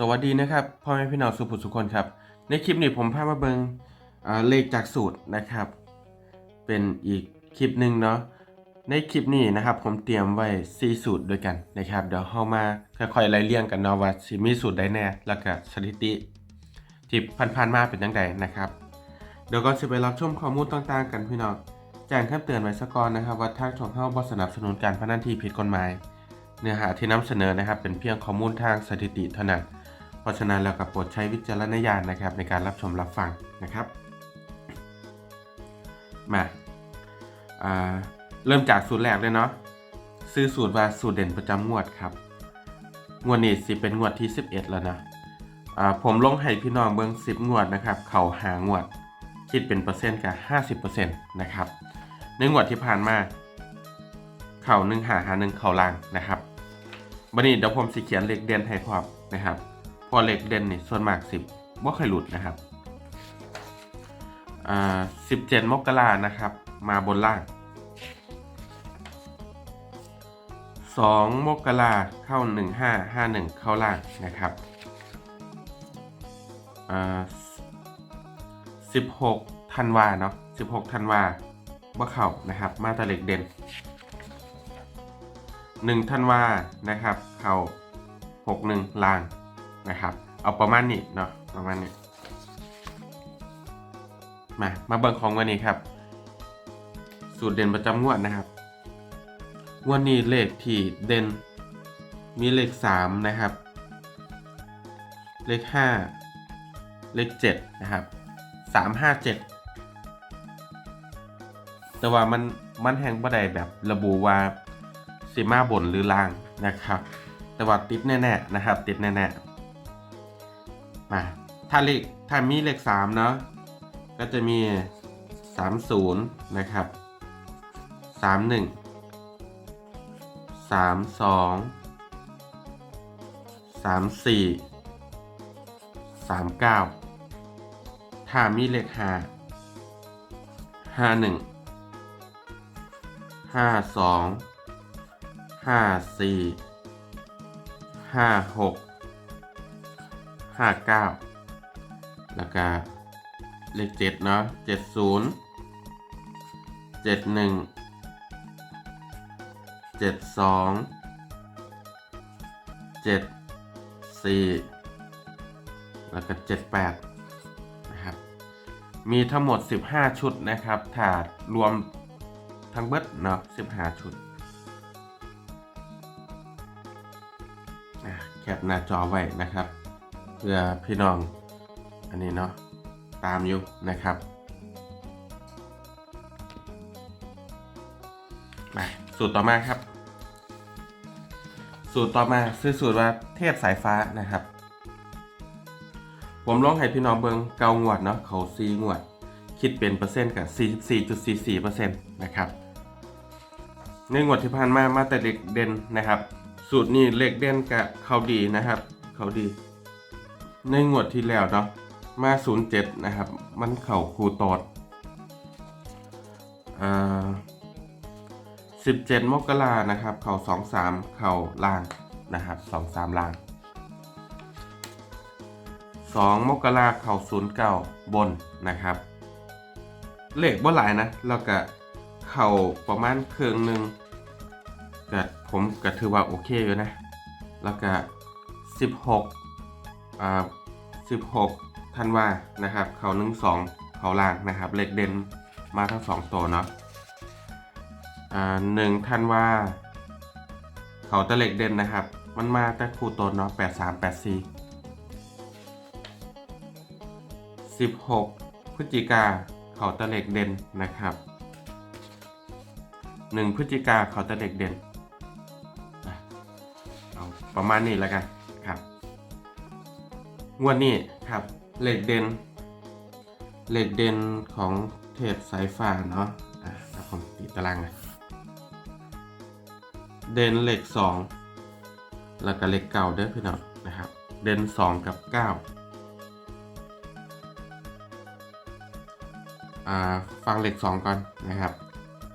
สวัสดีนะครับพ่อแม่พี่น้องสุภุสุคนครับ ในคลิปนี้ผมพามาเบิงอ่าเลขจากสูตรนะครับ เป็นอีกคลิปหนึ่งเนาะในคลิปนี้นะครับ ผมเตรียมไว้ 4 สูตรด้วยกันนะครับ เดี๋ยวเข้ามาค่อยๆไล่เรียงกันเนาะว่าสิมีสูตรใดแน่แล้วก็สถิติที่ผ่านๆมาเป็นยังไงนะครับ เดี๋ยวก่อนสิไปรับชมข้อมูลต่างๆ กันพี่น้องแจ้งคำเตือนไว้ซะก่อนนะครับว่าทางช่องเฮาบ่สนับสนุนการพนันที่ผิดกฎหมาย เนื้อหาที่นำเสนอนะครับ เป็นเพียงข้อมูลทางสถิติเท่านั้น ราะฉะนั้นแล้วก็โปรดใช้วิจารณญาณนะครับในการรับชมรับฟังนะครับมาาเริ่มจากสูตรแรกเลยเนาะซื้อสูตรว่าสูตรเด่นประจำงวดครับ งวดนี้สิเป็นงวดที่ 11 แล้วนะผมลงให้พี่น้องเบิ้ง10 งวดนะครับ เขาหางวด คิดเป็นเปอร์เซ็นต์กับ 50%นะครับในงวดที่ผ่านมา เข่าหนึ่งหาหาหนึ่งเข่าล่างนะครับบันนี้เดี๋ยวผมสิเขียนเลขเด่นให้พร้อมนะครับ พอเหลขเด่นนี่ส่วนมากสิบว่าเคยหลุดนะครับอ่าสิบเจ็ดมกรานะครับ มาบนล่างสองมกราเข้าหนึ่งห้าห้าหนึ่งเข้าล่างนะครับอ่าสิบหกธันวาเนาะสิบหกธันวาว่เข่านะครับ มาตาเหลขเด่นหนึ่งธันวานะครับ เขาหกหนึ่งลาง นะครับ เอาประมาณนี้เนาะประมาณนี้มามาเบิ่งของวันนี้ครับ สูตรเด่นประจำงวดนะครับงวดนี้เลขที่เด่นมีเลขสามนะครับ เลขห้าเลขเจ็ดนะครับสามห้าเจ็ดแต่ว่ามันมันแห่งบ่ได้แบบระบุว่าสิมาบนหรือล่างนะครับ แต่ว่าติดแน่ๆนะครับ ติดแน่ๆ มาถ้าเลขถ้ามีเลข3เนาะก็จะมี 30 นะครับ 31 32 34 39 ถ้ามีเลข5 51 52ห้าสี่ ห้าเก้าแล้วก็เลขเจ็ดเนาะเจ็ดศูนย์เจ็ดหนึ่งเจ็ดสองเจ็ดสี่แล้วก็เจ็ดแปดนะครับ มีทั้งหมด15ชุดนะครับถ้ารวมทั้งเบิดเนาะ15ชุดแคปหน้าจอไว้นะครับ เพื่อพี่น้อง อันนี้เนาะตามอยู่นะครับมาสูตรต่อมาครับ สูตรต่อมาซื้อสูตรว่าเทพสายฟ้านะครับ ผมลองให้พี่น้องเบิงเกางวดเนาะเขาซีงวด คิดเป็นเปอร์เซ็นต์กับ44.44%นะครับในงวดที่ผ่านมามาแต่เด็กเด่นนะครับ สูตรนี้เลขเด่นกับเขาดีนะครับ เขาดี ในงวดที่แล้วเนาะมา07นะครับ มันเข่าคูโตดอ่า17มกรานะครับ เข่า23เข่าล่างนะครับ23ล่าง2มกราเข่า09บนนะครับ เลขบ่หลายนะแล้วก็เข่าประมาณเครื่องหนึ่งก็ผมก็ถือว่าโอเคอยู่นะ แล้วก็16อ่า 16ธันวานะครับ เขาหนึ่งสองเขาล่างนะครับเหลขเด่นมาทั้งสองตัวเนาะอ่าหนึ่งธันวาเขาตะเหลขเด่นนะครับ มันมาแต่คู่ตัวเนาะแปดสามแปดสี่สิบหกพฤศจิกาเขาตะเหลขเด่นนะครับหนึ่งพฤศจิกาเขาตะเหลขเด่นเอาประมาณนี้แล้วกัน งวดนี้ครับเหล็กเด่นเหล็กเด่นของเทปสายฟ้าเนาะอะแล้วผมติดตารางเลยเด่นเหล็กสองแล้วก็เหล็กเก่าด้อพี่น้องนะครับ เด่นสองกับเก้าอ่าฟังเหล็กสองก่อนนะครับ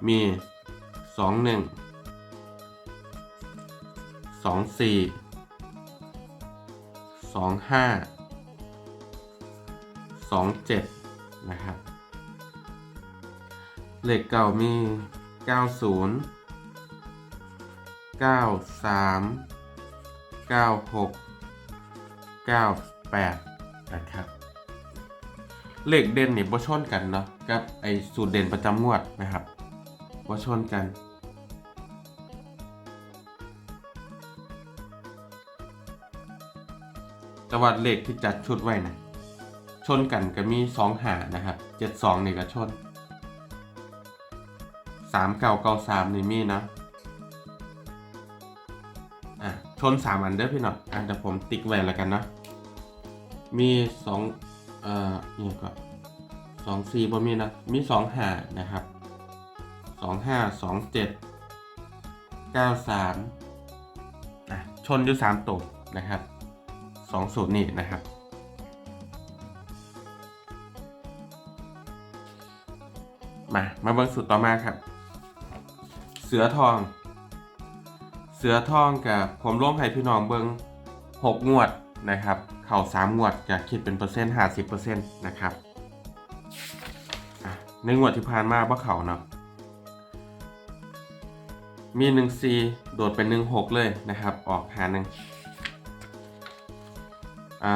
มีสองหนึ่งสองสี่ สองห้าสองเจ็ดนะครับ เลขเก่ามีเก้าศูนย์เก้าสามเก้าหกเก้าแปดนะครับ เลขเด่นนี่บ่ชนกันเนาะกับไอ้สูตรเด่นประจำงวดนะครับบ่ชนกัน แต่ว่าเลขที่จัดชุดไว้นะชนกันก็มีสองหานะครับเจ็ดสองนี่ก็ชนสามเก้าเก้าสามนี่มีนะอะชนสามอันเด้อพี่หน่อยอะเดี๋ยวผมติ๊กไว้แล้วกันนะมีสองเอ่อเนี่ยก็สองสี่บ่มีนะมีสองหานะครับสองห้าสองเจ็ดเก้าสามอะชนอยู่สามตัวนะครับ สองสูตรนี่นะครับ มามาเบิ่งสูตรต่อมาครับ เสือทอง เสือทองกับผมร่วมให้พี่น้องเบิ่งหกงวดนะครับ เข่าสามงวดจะคิดเป็นเปอร์เซ็นต์ห้าสิบเปอร์เซ็นต์นะครับในงวดที่ผ่านมาบ่เข่าเนาะมีหนึ่งซีโดดเป็นหนึ่งหกเลยนะครับ ออกหาหนึ่ง อ่า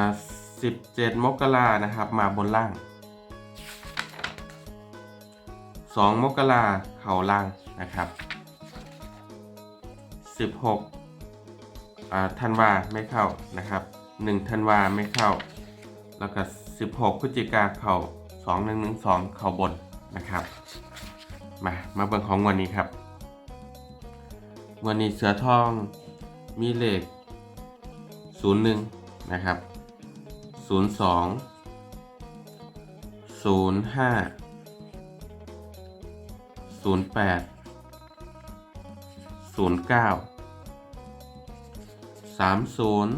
สิบเจ็ดมกรานะครับ มาบนล่างสองมกราเข่าล่างนะครับสิบหกอ่าธันวาไม่เข้านะครับหนึ่งธันวาไม่เข้า แล้วก็สิบหกพฤศจิกาเข่าสองหนึ่งหนึ่งสองเข่าบนนะครับ มามาเบิ่งของวันนี้ครับวันนี้เสือทองมีเลขศูนย์หนึ่งนะครับ ศูนย์สองศูนย์ห้าศูนย์แปดศูนย์เก้าสามศูนย์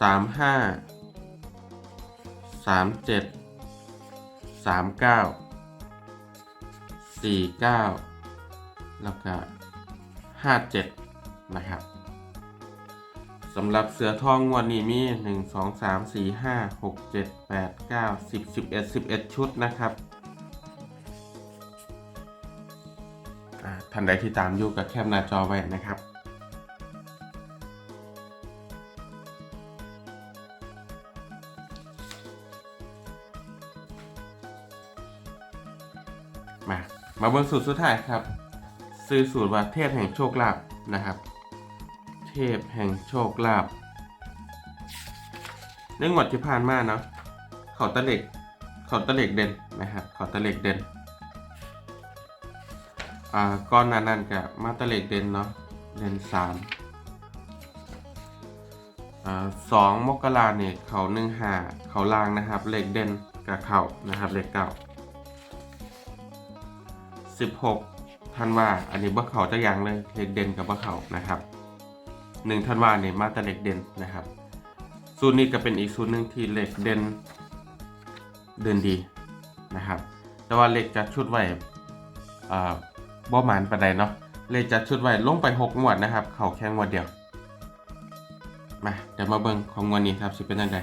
สามห้าสามเจ็ดสามเก้าสี่เก้าแล้วก็ห้าเจ็ดนะครับ สำหรับเสือทองงวดนี้มี 1 2 3 4 5 6 7 8 9 10 11 11 ชุดนะครับท่านใดที่ตามอยู่กับแคปหน้าจอไว้นะครับ มา มาเบนสูตรสุดท้ายครับ ซื้อสูตรว่าเทพแห่งโชคลาภนะครับ เทพแห่งโชคลาภในงวดที่ผ่านมาเนาะเขาตะเหล็กเขาตะเหล็กเด่นนะครับเขาตะเหล็กเด่นอ่าก้อนหนานั่นกับมาตะเหล็กเด่นเนาะเด่นสามอ่าสองมกราเนี่ยเขาหนึ่งหาเขาลางนะครับเหล็กเด่นกับเขานะครับเหล็กเก่าสิบหกธันวาอันนี้บ่เขาจะยังเลยเหล็กเด่นกับบ่เขานะครับ หนึ่งธันวาเนี่ยมาแต่เหล็กเด่นนะครับ สูตรนี้ก็เป็นอีกสูตรหนึ่งที่เหล็กเด่นเดินดีนะครับ แต่ว่าเหล็กจัดชุดไว้บ่หมานปานใดเนาะเหล็กจัดชุดไว้ลงไปหกงวดนะครับ เข่าแค่งวดเดียวมาเดี๋ยวมาเบิ่งของงวดนี้ครับสิเป็นยังไง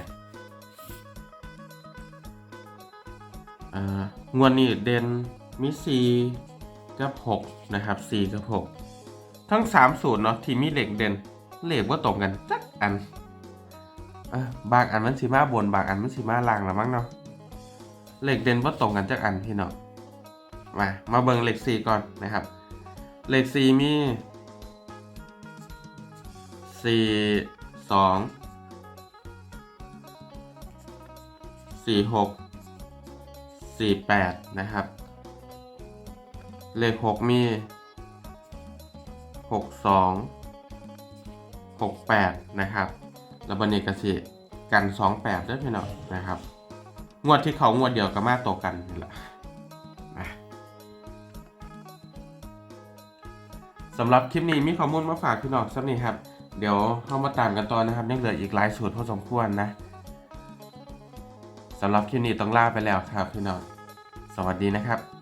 อ่างวดนี้เด่นมี4กับ6นะครับ4กับ6 ทั้ง 3 สูตรเนาะที่มีเหล็กเด่น เหล็กว่าตรงกันจักอันอบางอันมันสีมาบน บางอันมันสีมาล่างละมั้งเนาะเหล็กเด่นว่าตรงกันจักอันพี่เนาะมามาเบิ่งเหล็ก4ก่อนนะครับเหล็ก4มี4 2 4 6 4 8นะครับเหลขหกมีหกสอง หกแปดนะครับแล้วบันนี้กสิกันสองแปดด้วยพี่น้องนะครับ งวดที่เขางวดเดียวกับมาตกกันนี่แหละอะสำหรับคลิปนี้มีข้อมูลมาฝากพี่น้องสักนิดครับ เดี๋ยวเข้ามาตามกันต่อนะครับยังเหลืออีกหลายสูตรพอสมควรนะสำหรับคลิปนี้ต้องลาไปแล้วครับพี่น้อง สวัสดีนะครับ